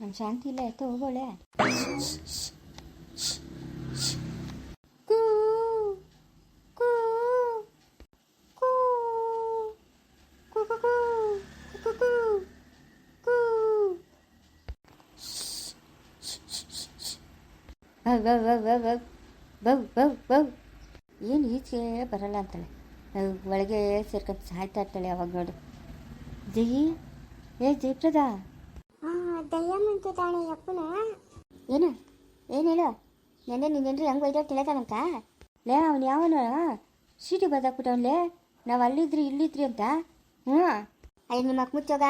ನಾನು ಶಾಂತಿ ಇಲ್ಲ ಆಯ್ತು ಹೋಗೋಳೆ. ಏನು ಈಚೆ ಬರಲ್ಲ ಅಂತಾಳೆ. ಒಳಗೆ ಸೇರ್ಕೊಂಡು ಸಾಯ್ತಾ ಇರ್ತಾಳೆ ಅವಾಗ ನೋಡು. ಜಯಿ ಏ ಜಯಪ್ರದ. ದಯ್ಯಮ್ಮಂತು ತಾಣೆ ಅಪ್ಪನ. ಏನು? ಏನು ಹೇಳು? ನೆನ್ನೆ ನೀನೇನ್ರಿ ಹೆಂಗೆ ಒಯ್ದೋ ತಿಳಿದಾನಂತ ಲೇ ಅವನು ಯಾವನು? ಸೀಟಿ ಬರ್ದಾಕ್ಬಿಟ್ಟವನ್ಲೇ ನಾವು ಅಲ್ಲಿದ್ರಿ ಇಲ್ಲಿದ್ರಿ ಅಂತ? ಹ್ಞೂ. ಅಯ್ಯ ನಿಮ್ಮ ಮಕ್ಕ ಮುಚ್ಚೋಗ.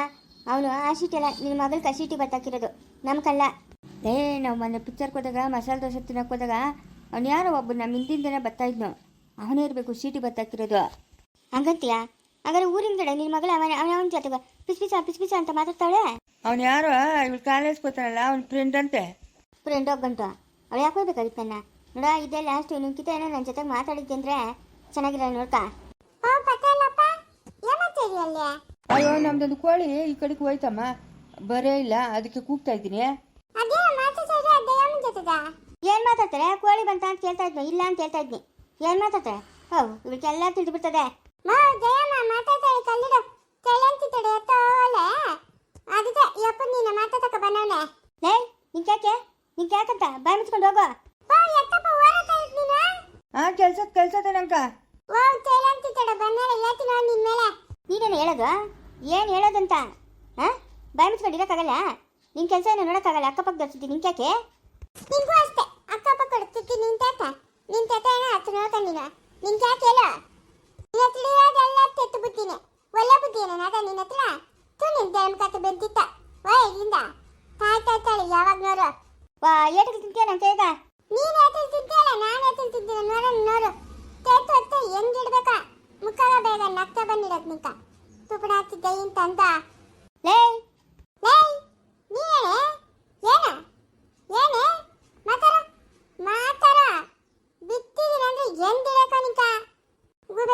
ಅವನು ಆ ಸೀಟಿ ಅಲ್ಲ ನಿನ್ನ ಮಗಲ್ಗೆ ಆ ಸೀಟಿ ನಮ್ಮ ಕಲ್ಲ. ಏ ನಾವು ಮೊನ್ನೆ ಪಿಕ್ಚರ್ಗೆ ಹೋದಾಗ ಮಸಾಲೆ ದೋಸೆ ತಿನ್ನಕ್ಕೆ ಹೋದಾಗ ಅವ್ನು ಯಾರೋ ಒಬ್ಬ ನಮ್ಮ ಹಿಂದಿಂದನೇ ಬರ್ತಾ ಇದ್ನು. ಅವನೇ ಇರಬೇಕು ಸೀಟಿ ಬತ್ತಾಕಿರೋದು ಹಂಗಂತೀಯ? ಹಾಗಾದ್ರೆ ಊರಿಂದ ಕಡೆ ನಿನ್ನ ಮಗಳ ಅವನ ಅವನ ಜೊತೆ ಪಿಸ್ ಪಿಸ ಪಿಸ್ ಪಿಸ ಅಂತ ಮಾತಾಡ್ತಾಳೆ? ಅವ್ನು ಯಾರೋ? ಇವ್ಳು ಕಾಲೇಜ್ ಹೋಗ್ತಾನಲ್ಲ ಅವ್ನ ಫ್ರೆಂಡ್ ಅಂತೆ. ಫ್ರೆಂಡ್ ಹೋಗಂಟು ಅವಳು ಯಾಕೆ ಹೋಗ್ಬೇಕಾಗಿತ್ತು ನನ್ನ ನೋಡ ಇದೇ ಲಾಸ್ಟ್ ನಿಂಕಿತ ಏನೋ ನನ್ನ ಜೊತೆ ಮಾತಾಡಿದ್ದೆ ಅಂದ್ರೆ ಚೆನ್ನಾಗಿರ ನೋಡ್ಕ. ಅಯ್ಯೋ ನಮ್ದೊಂದು ಕೋಳಿ ಈ ಕಡೆಗೆ ಹೋಯ್ತಮ್ಮ. ಬರೇ ಇಲ್ಲ ಅದಕ್ಕೆ ಕೂಗ್ತಾ ಇದ್ದೀನಿ. ಏನ್ ಮಾತಾಡ್ತಾರೆ? ಕೋಳಿ ಬಂತ ಅಂತ ಕೇಳ್ತಾ ಇದ್ನಿ ಇಲ್ಲ ಅಂತ ಹೇಳ್ತಾ ಇದ್ನಿ. ಏನ್ ಮಾತಾಡ್ತಾರೆ? ಹೌ ಇವಕ್ಕೆಲ್ಲ ತಿಳಿದು ಬಿಡ್ತದೆ. ಮಾ ಜಯಮ್ಮ ಮಾತಾಡ್ತಾಳೆ ಕಲ್ಲಿಡು ಕೆಳಂತಿದ್ದಡೆ ಎತ್ತೋಲೆ. ಅದಕ್ಕೆ ಯಪ್ಪ ನೀನು ಮಾತಾಡಕ ಬಂದವನೆ ಲೇ ನಿಂಕ್ಯಾಕೆ ನಿಂಕ್ಯಾಕಂತ ಬಾಯ್ ಮುಚ್ಕೊಂಡು ಹೋಗೋ ಓ ಎತ್ತಪ್ಪ ಓಡಾಡ್ತಾ ಇದ್ ನೀನು? ಆ ಕೆಲ್ಸದ ಕೆಲ್ಸದ ನಂಕ ಓ ಕೆಳಂತಿದ್ದಡೆ ಬಂದರೆ ಹೇಳ್ತೀನಿ ನಿನ್ ಮೇಲೆ. ನೀನೇನು ಹೇಳೋದು? ಏನು ಹೇಳೋದಂತ? ಹಾ ಬಾಯ್ ಮುಚ್ಕೊಂಡು ಇರೋಕ್ಕಾಗಲ್ಲ? ನಿನ್ ಕೆಲಸ ಏನೋ ನೋಡೋಕ್ಕಾಗಲ್ಲ? ಅಕ್ಕಪಕ್ಕ ನಿಂಗೆ ನಿಂಕ್ಯಾಕೆ ನಿನ್ಗೂ ಅಷ್ಟೇ. ಅಕ್ಕಪಕ್ಕ ಕೊಡ್ತಿದ್ದಿ ನಿನ್ ತಾತ ನಿನ್ ತಾತ ಏನೋ ಹತ್ತು ನೋಡ್ಕ ನೀನು. ನಿನ್ ಯಾಕೆ ಹೇಳು? ತಿಳಿಯೋದೆಲ್ಲ ತೆತ್ತು ಬುದ್ಧಿನೇ ಒಳ್ಳೆ ಬುದ್ಧಿ ಏನೇನಾದ ನಿನ್ನ ಹತ್ರ ತು ನಿನ್ ದೇವಕತೆ ಬೆಂದಿತ್ತ ವಾ ಇಲ್ಲಿಂದ ತಾಯ್ ತಾಯ್ ಯಾವಾಗ ನೋಡು ವಾ ಏಟಕ್ಕೆ ತಿಂತೀಯ ನಾನು ಕೈಗ ನೀನ್ ಏಟಲ್ಲಿ ತಿಂತೀಯಲ್ಲ ನಾನು ಏಟಲ್ಲಿ ತಿಂತೀನಿ ನೋಡು ನೋಡು ತೇತು ಹೊತ್ತು ಹೆಂಗ್ ಇಡ್ಬೇಕ ಬೇಗ ನಗ್ತಾ ಬಂದಿಡಕ್ ನಿಂತ ತುಪ್ಪಣ ಹಾಕಿದ್ದೆ ತಂದ? ಲೇ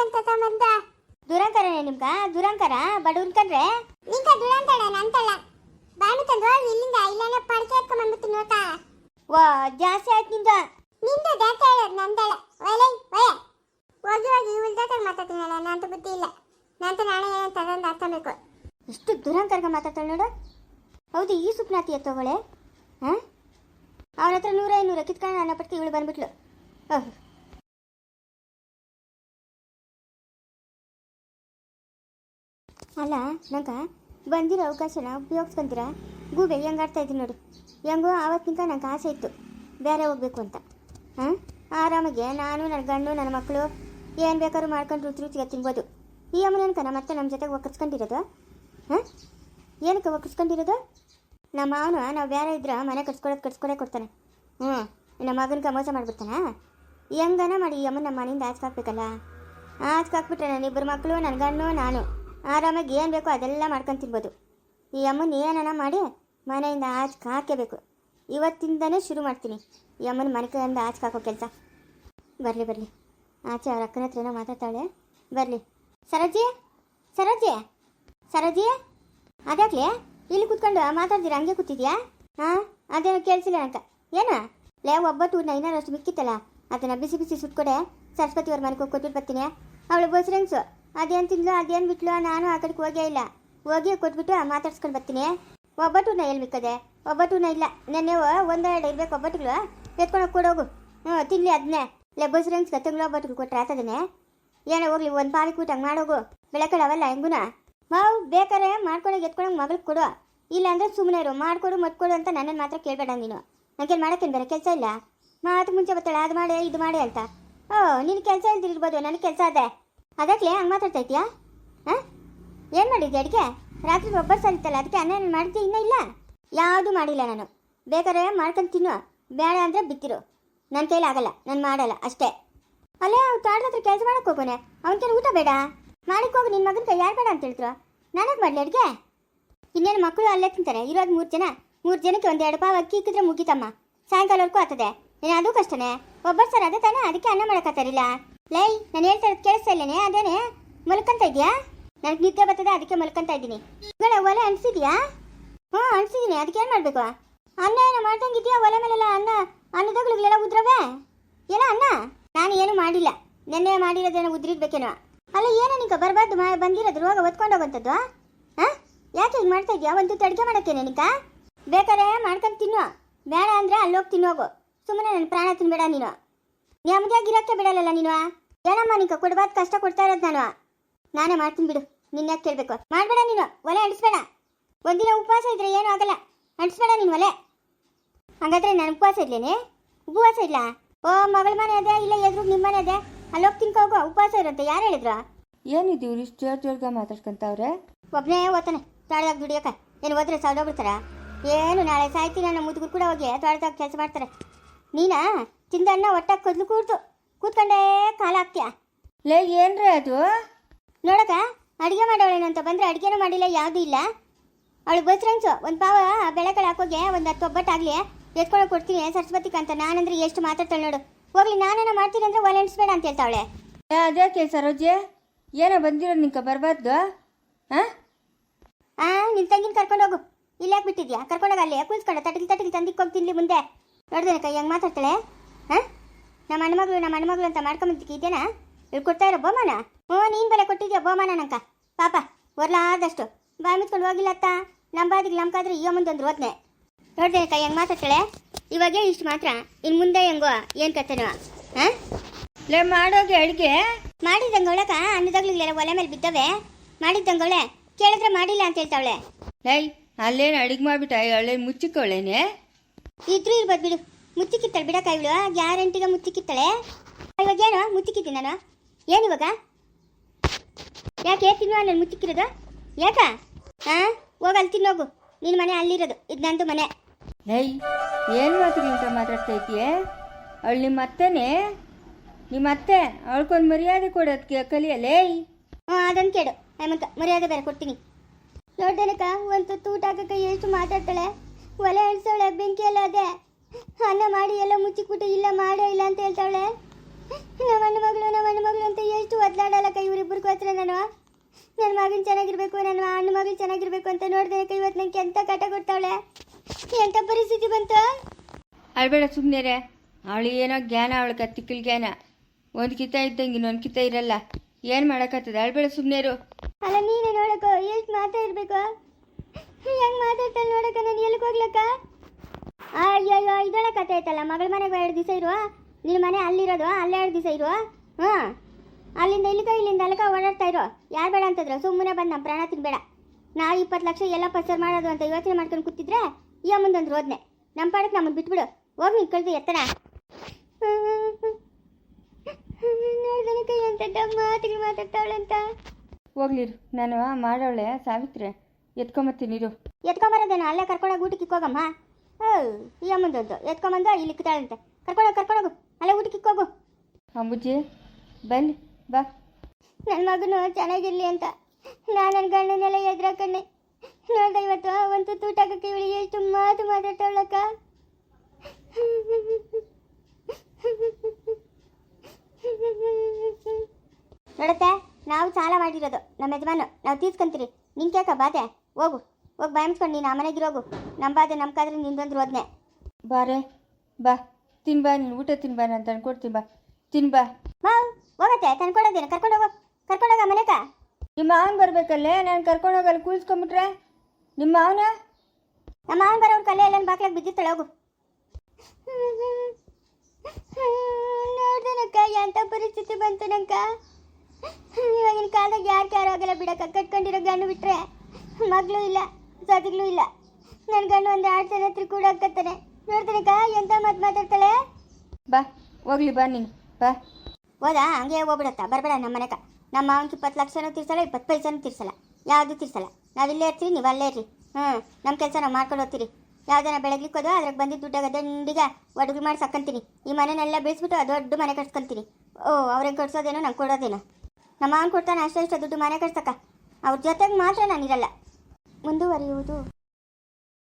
ಗುಬೆಂತ ಸಂಬಂಧ? ದುರಂಕರನೇ ನಿಮ್ಗ? ದುರಂಕರ ಬಡವ್ನ್ ಕಂಡ್ರೆ? ನಿಂಕ ದುರಂತಳ ನಂತಳ ಬಾಣು ತಂದು ಇಲ್ಲಿಂದ ಇಲ್ಲೇನ ಪಡ್ಕೆ ಎತ್ಕೊಂಡ್ ಬಂದ್ಬಿಟ್ಟು ನೋಡ್ಕ ವಾ ಜಾಸ್ತಿ ಆಯ್ತು ನಿಂದ ನಿಂದ ಜಾಸ್ತಿ ಹೇಳೋದು ನಂದಳ ಒಲೆ ವಯ ಹೋಗಿ ಹೋಗಿ ಇವಳ ಜೊತೆ ಮಾತಾಡ್ತೀನಲ್ಲ ನಂತ ಬುದ್ಧಿ ಇಲ್ಲ. ನಂತ ನಾಳೆ ಏನೋ ತಗೊಂಡು ಹಾಕಬೇಕು ಎಷ್ಟು ದುರಂಕರ್ಗ ಮಾತಾಡ್ತಾಳೆ ನೋಡು. ಹೌದು ಈ ಸುಪ್ನಾತಿ ಎತ್ತೋಗಳೆ ಹಾಂ? ಅವನ ಹತ್ರ ನೂರ ಐನೂರ ಕಿತ್ಕೊಂಡು ನನ್ನ ಪಟ್ಟಿ ಇವಳು ಬಂದ್ಬಿಟ್ಲು. ಓಹ್ ಅಲ್ಲ, ನಂಗ ಬಂದಿರೋ ಅವಕಾಶನ ಉಪಯೋಗಿಸ್ಕೊಂತೀರ? ಗೂಬೆ ಹೆಂಗೆ ಆಡ್ತಾ ಇದ್ದೀನಿ ನೋಡಿ. ಹೆಂಗೋ ಆವತ್ತಿಂದ ನಂಗೆ ಆಸೆ ಇತ್ತು. ಬೇರೆ ಹೋಗ್ಬೇಕು ಅಂತ. ಹಾಂ? ಆರಾಮಾಗೆ ನಾನು ನನ್ನ ಗಂಡು, ನನ್ನ ಮಕ್ಕಳು ಏನು ಬೇಕಾದ್ರೂ ಮಾಡ್ಕೊಂಡು ರುಚಿ ರುಚಿಗೆ ತಿನ್ಬೋದು. ಈ ಅಮ್ಮನಕ ಮತ್ತೆ ನಮ್ಮ ಜೊತೆಗೆ ಒಕ್ಕಿಸ್ಕೊಂಡಿರೋದು ಹಾಂ? ಏನಕ್ಕೆ ಒಕ್ಕಿಸ್ಕೊಂಡಿರೋದು ನಮ್ಮ ಅವನು ನಾವು ಬೇರೆ ಇದ್ರೆ ಮನೆ ಕಟ್ಸ್ಕೊಳೋದು ಕಟ್ಸ್ಕೊಳೇ ಕೊಡ್ತಾನೆ. ಹ್ಞೂ ನಮ್ಮ ಮಗನಿಗೆ ಮೋಸ ಮಾಡಿಬಿಡ್ತಾನ? ಹೆಂಗನ ಮಾಡಿ ಈ ಅಮ್ಮನ ನಮ್ಮ ಮನೆಯಿಂದ ಆಚೆ ಹಾಕ್ಬೇಕಲ್ಲ? ಆಚೆ ಹಾಕ್ಬಿಟ್ರೆ ನನ್ನ ಇಬ್ಬರು ಮಕ್ಕಳು ನನ್ನ ಗಂಡು, ನಾನು. ಆರಾಮಾಗಿ ಏನು ಬೇಕೋ ಅದೆಲ್ಲ ಮಾಡ್ಕೊಂಡು ತಿನ್ಬೋದು. ಈ ಅಮ್ಮನ ಏನನ ಮಾಡಿ ಮನೆಯಿಂದ ಆಚೆ ಹಾಕೇಬೇಕು ಇವತ್ತಿಂದನೇ ಶುರು ಮಾಡ್ತೀನಿ. ಈ ಅಮ್ಮನ ಮನೆ ಕಡೆಯಿಂದ ಆಚೆ ಹಾಕೋ ಕೆಲಸ. ಬರಲಿ ಬರಲಿ. ಆಚೆ ಅವ್ರ ಅಕ್ಕನ ಹತ್ರ ಏನೋ ಮಾತಾಡ್ತಾಳೆ. ಬರಲಿ. ಸರೋಜಿ? ಸರೋಜಿ? ಸರೋಜಿ? ಅದಾಗಲಿ ಇಲ್ಲಿ ಕೂತ್ಕೊಂಡು ಮಾತಾಡ್ತೀರಾ? ಹಂಗೆ ಕೂತಿದ್ಯಾ? ಹಾಂ ಅದೇನೋ ಕೇಳಿಸಿಲ್ಲ ಅಂತ ಏನ? ಲೇ ಒಬ್ಬಟ್ಟು ನೈನಾರಷ್ಟು ಮಿಕ್ಕಿತ್ತಲ್ಲ? ಅದನ್ನ ಬಿಸಿ ಬಿಸಿ ಸುಟ್ಕೊಡೆ ಸರಸ್ವತಿ ಅವ್ರ ಮನೆಗೆ ಹೋಗಿ ಕೊಟ್ಬಿಟ್ಟು ಬರ್ತೀನಿ. ಅವಳು ಬಸ್ರಂಗ್ಸು ಅದೇನು ತಿಂದ್ಲು, ಅದೇನು ಬಿಟ್ಲು, ನಾನು ಆ ಕಡೆಗೆ ಹೋಗೇ ಇಲ್ಲ. ಹೋಗಿ ಕೊಟ್ಬಿಟ್ಟು ಮಾತಾಡ್ಸ್ಕೊಂಡು ಬರ್ತೀನಿ. ಒಬ್ಬಟ್ಟುನ ಎಲ್ಲಿ ಮಿಕ್ಕದೆ? ಒಬ್ಬಟ್ಟುನ ಇಲ್ಲ. ನೆನ್ನೆ ಒಂದೆರಡು ಇರಬೇಕು ಒಬ್ಬಟ್ಟುಗಳು. ಎತ್ಕೊಂಡು ಕೊಡೋಗು. ಹ್ಞೂ ತಿನ್ಲಿ ಅದನ್ನೇ ಲೇ ಬಸ್ರಂಗ್ಸ್ ಗತ್ತಂಗ್ಳು ಒಬ್ಬಟ್ಟು ಕೊಟ್ರೆ ಆತದನೆ? ಏನೋ ಹೋಗ್ಲಿ, ಒಂದು ಪಾಲಿ ಕೂಟ ಹಂಗೆ ಮಾಡೋಗು. ಬೆಳಕಡೆ ಅವಲ್ಲ ಹೆಂಗುನ? ಮಾವು, ಬೇಕಾರೆ ಮಾಡ್ಕೊಳಗೆ ಎತ್ಕೊಳಂಗೆ ಮಗಳಿಗೆ ಕೊಡು. ಇಲ್ಲ ಅಂದ್ರೆ ಸುಮ್ಮನೆ ಇರು. ಮಾಡಿಕೊಡು ಮಟ್ಕೊಡು ಅಂತ ನನ್ನನ್ನು ಮಾತ್ರ ಕೇಳಬೇಡ ನೀನು. ನನಗೇನು ಮಾಡೋಕ್ಕೇನು ಬೇರೆ ಕೆಲಸ ಇಲ್ಲ? ಮಾತು ಮುಂಚೆ ಬರ್ತಾಳೆ ಅದು ಮಾಡಿ, ಇದು ಮಾಡಿ ಅಂತ. ಓ ನಿನ್ನ ಕೆಲಸ ಇಲ್ದಿರ್ಬೋದು ನನಗೆ ಕೆಲಸ ಅದೇ. ಅದಕ್ಕೆ ಹಂಗೆ ಮಾತಾಡ್ತಾ ಹಾಂ? ಏನು ಮಾಡಿದ್ದೆ ಅಡುಗೆ? ರಾತ್ರಿ ಒಬ್ಬರು ಸರಿತಲ್ಲ ಅದಕ್ಕೆ ಅನ್ನ ಏನ್ ಮಾಡ್ತಿ? ಇನ್ನೂ ಇಲ್ಲ? ಯಾವುದೂ ಮಾಡಿಲ್ಲ ನಾನು. ಬೇಕಾದ್ರೆ ಮಾಡ್ಕೊಂಡು ತಿನ್ನು. ಬೇಡ ಅಂದರೆ ಬಿತ್ತಿರು. ನನ್ನ ಕೈಲಿ ಆಗಲ್ಲ, ನಾನು ಮಾಡಲ್ಲ, ಅಷ್ಟೇ. ಅಲ್ಲೇ ಅವ್ನು ತಾಡ್ದ ಹತ್ರ ಕೆಲಸ ಮಾಡಕ್ಕೆ ಹೋಗೋನೆ ಅವನಿಗೆ ಊಟ ಬೇಡ. ಮಾಡಕ್ಕೆ ಹೋಗಿ ನಿನ್ನ ಮಗನ ಕೈ ಯಾರು ಬೇಡ ಅಂತ ಹೇಳ್ತಿರೋ? ನನಗೆ ಮಾಡಲಿ ಅಡುಗೆ? ಇನ್ನೇನು ಮಕ್ಕಳು ಅಲ್ಲೇ ತಿಂತಾರೆ, ಇರೋದು ಮೂರು ಜನ. ಮೂರು ಜನಕ್ಕೆ ಒಂದು ಎರಡು ಪಾವ್ ಅಕ್ಕಿ ಇಕ್ಕಿದ್ರೆ ಮುಗಿತಮ್ಮ. ಸಾಯಂಕಾಲವರೆಗೂ ಆಗ್ತದೆ. ಅದು ಕಷ್ಟನೇ. ಒಬ್ಬರು ಸರ್ ಅದೇ ತಾನೇ, ಅದಕ್ಕೆ ಅನ್ನ ಮಾಡಕತ್ತಾರಿಲ್ಲ ಲೈ ನಾನು ಹೇಳ್ತಾ ಇರೋದು ಕೇಳಿಸ್ತಾ ಇಲ್ಲೇನೆ, ಅದೇನೆ? ಮಲ್ಕೊಂತ ಇದೆಯಾ ನನಗೆ ನಿದ್ದೆ ಬರ್ತದೆ, ಅದಕ್ಕೆ ಮಲ್ಕೊಂತ ಇದ್ದೀನಿ. ಗಣ ಒಲೆ ಅನ್ಸಿದ್ಯಾ? ಹ್ಞೂ ಅದಕ್ಕೆ ಏನು ಮಾಡಬೇಕು? ಅನ್ನ ಏನೋ ಮಾಡ್ದಂಗಿದ್ಯಾ? ಒಲೆ ಮೇಲೆಲ್ಲ ಅನ್ನ, ಅನ್ನದಗಳಿಗೆಲ್ಲ ಉದ್ರವೆ? ಏನ ಅನ್ನ? ನಾನು ಏನು ಮಾಡಿಲ್ಲ. ನೆನ್ನೆ ಮಾಡಿರೋದೇನೋ ಉದ್ರಿರ್ಬೇಕೇನೋ ಅಲ್ಲ, ಏನೋ ನಿಂಗೆ ಬರಬಾರ್ದು, ಮಾ ಬಂದಿರೋದು, ರೋಗ ಒತ್ಕೊಂಡು ಹೋಗುವಂಥದ್ದು? ಹಾಂ? ಯಾಕೆ ಹಿಂಗೆ ಮಾಡ್ತಾ ಇದೆಯಾ ಒಂದು ತುತ್ತು ಅಡುಗೆ ಮಾಡೋಕ್ಕೇನೆ ನಿನಕ ಬೇಕಾದ್ರೆ ಮಾಡ್ಕೊಂಡು ತಿನ್ನುವ ಬೇಡ ಅಂದರೆ ಅಲ್ಲೋಗಿ ತಿನ್ನೋಗು. ಸುಮ್ಮನೆ ನನ್ನ ಪ್ರಾಣ ತಿನ್ಬೇಡ ನೀನು. ನೆಮ್ಮದಿಯಾಗಿರೋಕ್ಕೆ ಬಿಡಲ್ಲಲ್ಲ ನೀನು? ಏನಮ್ಮ ನಿಂಗೆ ಕೊಡಬಾರ್ದು ಕಷ್ಟ ಕೊಡ್ತಾ ಇರೋದು ನಾನು. ನಾನೇ ಮಾಡ್ತೀನಿ ಬಿಡು. ನಿನ್ನ ಕೇಳಬೇಕು? ಮಾಡಬೇಡ ನೀನು. ಒಲೆ ಅಂಟಿಸ್ಬೇಡ. ಒಂದಿನ ಉಪವಾಸ ಇದ್ರೆ ಏನೂ ಆಗಲ್ಲ. ಅಂಟಿಸ್ಬೇಡ ನೀನು ಒಲೆ. ಹಂಗಾದ್ರೆ ನಾನು ಉಪವಾಸ ಇಡ್ಲೇನೆ ಉಪವಾಸ ಇಲ್ಲ? ಓ ಮಗಳ ಮನೆ ಅದೇ ಇಲ್ಲ ಎದುರು ನಿಮ್ಮ ಮನೆ ಅದೇ? ಅಲ್ಲೋಗಿ ತಿನ್ಕೋಗು ಉಪವಾಸ ಇರುತ್ತೆ ಯಾರು ಹೇಳಿದ್ರು? ಏನಿದು ಇವ್ರು ಇಷ್ಟು ಜೋರ್ ಜೋರ್ಗ ಮಾತಾಡ್ಕೊಂತವ್ರೆ ಒಬ್ಬನೇ ಓದ್ತಾನೆ. ತಾಳ್ದಾಗ ದುಡಿಯೋಕ. ಏನು ಹೋದ್ರೆ ಸೌದೋಗ್ಬಿಡ್ತಾರ? ಏನು ನಾಳೆ ಸಾಯ್ತಿ ನನ್ನ ಮುದುಗರು ಕೂಡ ಹೋಗಿ ತಾಳ್ದಾಗ ಕೆಲಸ ಮಾಡ್ತಾರೆ. ನೀನಾ? ತಿಂದ ಅಣ್ಣ ಒಟ್ಟಾಗಿ ಕದ್ಲು ಕೂಡ್ತು ಕೂತ್ಕೊಂಡೇ ಕಾಲ ಹಾಕ್ತೀಯ? ಲೇ ಏನ್ರಿ ಅದು? ನೋಡಕ ಅಡುಗೆ ಮಾಡೋಳೇನು ಅಂತ ಬಂದರೆ ಅಡುಗೆನೂ ಮಾಡಿಲ್ಲ ಯಾವುದೂ ಇಲ್ಲ. ಅವಳು ಬಸ್ರೆನ್ಸು ಒಂದು ಪಾವ ಬೆಳಕಲ್ಲಿ ಹಾಕೋಗೆ ಒಂದು ಹತ್ತು ಒಬ್ಬಟ್ಟಾಗಲಿ ಎತ್ಕೊಂಡು ಕೊಡ್ತೀನಿ ಸರಸ್ವತಿಕ ಅಂತ ನಾನಂದ್ರೆ ಎಷ್ಟು ಮಾತಾಡ್ತಾಳೆ ನೋಡು. ಹೋಗ್ಲಿ ನಾನೇನೋ ಮಾಡ್ತೀನಿ ಅಂದರೆ ಒಲೆ ಎಣಿಸ್ಬೇಡ ಅಂತ ಹೇಳ್ತಾವಳೆ. ಏ, ಅದ್ಯಾಕೆ ಸರೋಜಿ. ಏನೋ ಬಂದಿರೋ ನಿಂಕ ಬರಬಾರ್ದು ಹಾಂ ಹಾಂ ನಿನ್ನ ತಂಗಿನ ಕರ್ಕೊಂಡು ಹೋಗು. ಇಲ್ಲಿ ಯಾಕೆ ಬಿಟ್ಟಿದ್ಯಾ? ಕರ್ಕೊಂಡೋಗ ಅಲ್ಲಿ. ಕೂತ್ಕೊಂಡು ತಟ್ಲಿ ತಟಿಗೆ ತಂದಿಕ್ಕೋಗಿ ತಿನ್ಲಿ ಮುಂದೆ. ನೋಡ್ದೆ ಕೈ ಹೆಂಗೆ ಮಾತಾಡ್ತಾಳೆ ಹಾಂ ನಮ್ಮ ಹೆಣ್ಮಗಳು ನಮ್ಮ ಹೆಣ್ಮಗಳು ಅಂತ ಮಾಡ್ಕೊಂಬಂತಿಕ್ಕೆ ಇದೇನಾ ಇಲ್ಲಿ ಕೊಡ್ತಾ ಇರೋ ಬಹುಮಾನ? ಓ ನೀನು ಬೆಲೆ ಕೊಟ್ಟಿದ್ಯಾ ಬಹುಮಾನ ನಂಕ? ಪಾಪ ಒರ್ಲಾದಷ್ಟು ಬಾಯಿ ಮುಚ್ಕೊಂಡು ಹೋಗಿಲ್ಲ ಅತ್ತ. ನಮ್ಮ ಬಾದಿಗೆ ನಮ್ಕಾದ್ರೆ ಈಗ ಒಂದು ಓದ್ನೆ ನೋಡ್ದೆ ಕೈ ಹೆಂಗೆ ಮಾತಾಡ್ತಾಳೆ? ಇವಾಗೇ ಇಷ್ಟು ಮಾತ್ರ. ಇನ್ನು ಮುಂದೆ ಹೆಂಗೋ ಏನು ಕತೆನೋ. ಹಾಂ? ಲೇ ಮಾಡೋಗೆ ಅಡುಗೆ. ಅನ್ನದಾಗ್ಲಿಲ್ಲ ಒಲೆ ಮೇಲೆ ಬಿದ್ದವೆ. ಮಾಡಿದ್ದಂಗೊಳೆ ಕೇಳಿದ್ರೆ ಮಾಡಿಲ್ಲ ಅಂತ ಹೇಳ್ತಾವಳೆ. ಲೈ ಅಲ್ಲೇನು ಅಡಿಗೆ ಮಾಡ್ಬಿಟ್ಟ ಅಳೆ ಮುಚ್ಚಿಕೊಳ್ಳೇನೆ ಇದ್ರೂ ಇರ್ಬೋದು ಬಿಡು. ಮುಚ್ಚಿಕ್ಕಿತ್ತಾಳೆ ಬಿಡಕ್ಕ ಇವಳು ಗ್ಯಾರಂಟಿಗೆ ಮುಚ್ಚಿಕ್ಕಿತ್ತಾಳೆ ಇವಾಗ ಏನು? ಮುಚ್ಚಿಕ್ಕಿದ್ದೀನಿ ನಾನು. ಏನು ಇವಾಗ? ಯಾಕೆ ತಿನ್ನುವ ನಾನು ಮುಚ್ಚಿಕ್ಕಿರೋದು ಯಾಕ? ಹಾಂ ಹೋಗ ಅಲ್ಲಿ ತಿನ್ನೋಗು ನಿನ್ನ ಮನೆ ಅಲ್ಲಿರೋದು. ಇದು ನಂದು ಮನೆ. ಏಯ್ ಏನು ಮಾತುಗಳಿಂತ ಮಾತಾಡ್ತಾ ಇದೆಯೇ ಅವಳು ನಿಮ್ಮ ಅತ್ತೆನೇ? ನಿಮ್ಮ ಅತ್ತೆ ಅವಳ್ಕೊಂದು ಮರ್ಯಾದೆ ಕೊಡೋದಕ್ಕೆ ಕಲಿಯಲೇ ಹ್ಞೂ ಅದನ್ನು ಕೇಳು. ಹೇಮಂತ ಮರ್ಯಾದೆ ಬೇರೆ ಕೊಡ್ತೀನಿ. ನೋಡ್ದೇನಕ್ಕ ಒಂದು ತೂಟ ಊಟ ಹಾಕಕ್ಕೆ ಎಷ್ಟು ಮಾತಾಡ್ತಾಳೆ. ಒಲೆ ಎಳ್ಸೋಳೆ ಬೆಂಕಿ ಎಲ್ಲ ಅದೇ. ಅನ್ನ ಮಾಡಿ ಎಲ್ಲ ಮುಚ್ಚಿಕ್ಬಿಟ್ಟು ಇಲ್ಲ ಮಾಡೇ ಇಲ್ಲ ಅಂತ ಹೇಳ್ತಾಳೆ. ನಮ್ಮ ಅಣ್ಣ ಮಗಳು ನಮ್ಮ ಅಣ್ಣ ಮಗಳು ಅಂತ ಎಷ್ಟು ಒದ್ಲಾಡಲ್ಲಕ್ಕ ಹತ್ರ ನಾನು. ನನ್ನ ಮಗನ ಚೆನ್ನಾಗಿರ್ಬೇಕು ನನ್ನ ಅಣ್ಣ ಮಗಳು ಚೆನ್ನಾಗಿರ್ಬೇಕು ಅಂತ ನೋಡಿದೆ ಇವತ್ತು ನನಗೆ ಎಂತ ಕಟ ಕೊಡ್ತಾವಳೆ ಎಂಥ ಪರಿಸ್ಥಿತಿ ಬಂತು? ಅಳ್ಬೇಡ ಸುಮ್ಮನೆ ಅವಳು ಏನೋ ಜ್ಞಾನ ಅವಳ ತಿಕ್ಕಲ್ ಜ್ಞಾನ. ಒಂದು ಕಿತ ಇದ್ದಂಗೆ ಇನ್ನೊಂದು ಕಿತ ಇರಲ್ಲ. ಏನು ಮಾಡೋಕ್ಕತ್ತದ ಅಳ್ಬೇಡ ಸುಮ್ಮನೆರು ಅಲ್ಲ ನೀನೇ ನೋಡಕ್ಕ ಎಷ್ಟು ಮಾತಾಡ್ಬೇಕು? ಹೆಂಗೆ ಮಾತಾಡ್ತಾಳೆ ನೋಡಕ್ಕ ನಾನು ಎಲ್ಲಿಗೆ ಹೋಗ್ಲಕ್ಕ? ಅಯ್ಯಯ್ಯೋ ಇದೊಳೆ ಕತೆ ಆಯ್ತಲ್ಲ. ಮಗಳ ಮನೆಗೆ ಎರಡು ದಿವಸ ಇರುವ? ನಿನ್ನ ಮನೆ ಅಲ್ಲಿರೋದು ಅಲ್ಲೇ ಎರಡು ದಿವಸ ಇರುವ? ಹಾಂ ಅಲ್ಲಿಂದ ಇಲ್ಲಿಗ ಇಲ್ಲಿಂದ ಅಲ್ಲಿಗ ಓಡಾಡ್ತಾ ಇರೋ? ಯಾರು ಬೇಡ ಅಂತಂದ್ರು? ಸುಮ್ಮನೆ ಬಂದು ನಮ್ಮ ಪ್ರಾಣ ತಿನ್ಬೇಡ. ನಾವು ಇಪ್ಪತ್ತು ಲಕ್ಷ ಎಲ್ಲ ಪಸರ್ ಮಾಡೋದು ಅಂತ ಯೋಚನೆ ಮಾಡ್ಕೊಂಡು ಕೂತಿದ್ರೆ ಈ ಮುಂದೊಂದು ಹೋದ್ನೆ ನಮ್ಮ ಪಾಡಕ್ಕೆ ನಮ್ಮನ್ನು ಬಿಟ್ಬಿಡು. ಹೋಗಿ ನೀನು ಕಳ್ದು ಎತ್ತನ ನೋಡ್ದನಕ ಎಂತ ಮಾತಿಗೆ ಹೋಗ್ಲಿರು ನಾನು ಮಾಡೋಳೆ ಸಾವಿತ್ರಿ. ಎತ್ಕೊಂಬರ್ತೀನಿ ಇರು. ಎತ್ಕೊಂಬರೋದೇನು? ಅಲ್ಲೇ ಕರ್ಕೊಂಡೋಗಿ ಊಟಕ್ಕೆ ಇಕ್ಕೋಗಮ್ಮ. ಓ ಈ ಅಮ್ಮಂದೊಂದು ಎತ್ಕೊಂಬಂದು ಇಲ್ಲಿ ಇಕ್ತಾಳಂತೆ ಕರ್ಕೊಂಡೋಗಿ ಕರ್ಕೊಂಡೋಗು ಅಲ್ಲೇ ಊಟಕ್ಕೆ ಇಕ್ಕೋಗು. ಅಂಬುಜ್ಜಿ ಬನ್ನಿ ಬಾ. ನನ್ನ ಮಗನು ಚೆನ್ನಾಗಿರ್ಲಿ ಅಂತ. ನಾನು ನನ್ನ ಗಂಡನೆಲ್ಲ ಎದುರಾಕಣ್ಣೆ ನೋಡ್ದೆ ಇವತ್ತು ಒಂದು ತೂಟಾಕಕ್ಕೆ ಇವಳು ಎಷ್ಟು ಮಾತು ಮಾತಾಡ್ತಾಳಕ್ಕ. ನೋಡತ್ತೆ ನಾವು ಸಾಲ ಮಾಡಿರೋದು. ನಮ್ಮ ಯಜಮಾನ ನಾವು ತೀರ್ಸ್ಕೊಂತೀರಿ. ನಿಂಗೆ ಯಾಕ ಬಾಧೆ ಹೋಗು. ಹೋಗಿ ಬಾಯಿಸ್ಕೊಂಡು ನೀನು ಆ ಮನೆಗಿರೋಗು ನಮ್ಮ ಕಾದ್ರೆ ನಿಂದೊಂದು ರೋದ್ನೆ ಬಾರೆ ಬಾ ತಿನ್ ಬಾ ನೀನು ಊಟ ತಿನ್ ಬಾ ನಾನು ತಂದ್ಕೊಡ್ತೀನಿ ಬಾ. ತಿನ್ ಬಾ. ಮಾವ್ ಹೋಗತ್ತೆ ತಂದ್ಕೊಡೋದೇನು? ಕರ್ಕೊಂಡೋಗು ಕರ್ಕೊಂಡೋಗ ಮನೆಕ ನಿಮ್ಮ ಮಾವನ್ ಬರ್ಬೇಕಲ್ಲೇ? ನಾನು ಕರ್ಕೊಂಡೋಗಲ್ಲಿ ಕೂಲ್ಸ್ಕೊಂಬಿಟ್ರೆ ನಿಮ್ಮ ಮಾವನ? ನಮ್ಮ ಮಾವನ್ ಬರೋರು ಕಲೆ ಎಲ್ಲ ಬಾಕ್ಲಾಗ ಬಿದ್ದಿರ್ತಾಳೆ ಹೋಗು. ನೋಡ್ದನಕ್ಕ ಎಂಥ ಪರಿಸ್ಥಿತಿ ಬಂತು ನಂಕ ಇವಾಗಿನ ಕಾಲದಾಗ ಯಾರು ಯಾರು ಆಗಲ್ಲ ಬಿಡಕ್ಕ? ಕಟ್ಕೊಂಡಿರೋ ಗಂಡು ಬಿಟ್ರೆ ಮಗಳು ಇಲ್ಲ. ಸದಿಗ್ಲು ಇಲ್ಲ. ನನ್ನ ಗಂಡ ಒಂದು ಹತ್ರ ಕೂಡ ಹಾಕತ್ತಾನೆ ಕಾ ಎಂತ ಮಾತು ಮಾತಾಡ್ತಾಳೆ? ಬಾ ಹೋಗ್ಲಿ ಬಾ ನೀನು. ಬಾ. ಹೋದಾ? ಹಂಗೆ ಹೋಗ್ಬಿಡತ್ತ? ಬರಬೇಡ ನಮ್ಮ ಮನೆಕ. ನಮ್ಮ ಮಾವನ್ಗೆ ಇಪ್ಪತ್ತು ಲಕ್ಷನೂ ತೀರ್ಸಲ್ಲ ಇಪ್ಪತ್ತು ಪೈಸನೂ ತೀರ್ಸಲ್ಲ. ಯಾವುದು ತೀರ್ಸಲ್ಲ? ನಾವಿಲ್ಲೇ ಇಲ್ಲೇ ಇರ್ತೀವಿ ನೀವು ಅಲ್ಲೇ ಇರ್ರಿ. ಹ್ಞೂ ನಮ್ಮ ಕೆಲಸ ನಾವು ಮಾಡ್ಕೊಂಡು ಹೋಗ್ತೀರಿ. ಯಾವ್ದನ ಬೆಳಗ್ಲಿಕ್ಕೋದು ಅದ್ರಾಗ ಬಂದಿದ್ದು ದುಡ್ಡಾಗ ದಂಡಿಗ ಒಡಗಿ ಮಾಡಿ ಸಾಕಂತೀನಿ. ಈ ಮನೆನೆಲ್ಲ ಬೆಳೆಸ್ಬಿಟ್ಟು ದೊಡ್ಡ ಮನೆ ಕಟ್ಸ್ಕೊಂತೀನಿ. ಓ ಅವ್ರಿಗೆ ಕೊಡ್ಸೋದೇನೋ ನಂಗೆ ಕೊಡೋದೇನೋ. ನಮ್ಮ ಮಾವನ್ ಕೊಡ್ತಾನೆ ಅಷ್ಟೇ ಇಷ್ಟ ದುಡ್ಡು ಮನೆ ಕಟ್ಸಕ್ಕ. ಅವ್ರ ಜೊತೆಗೆ ಮಾತ್ರ ನಾನಿರಲ್ಲ ಮುಂದುವರಿಯುವುದು.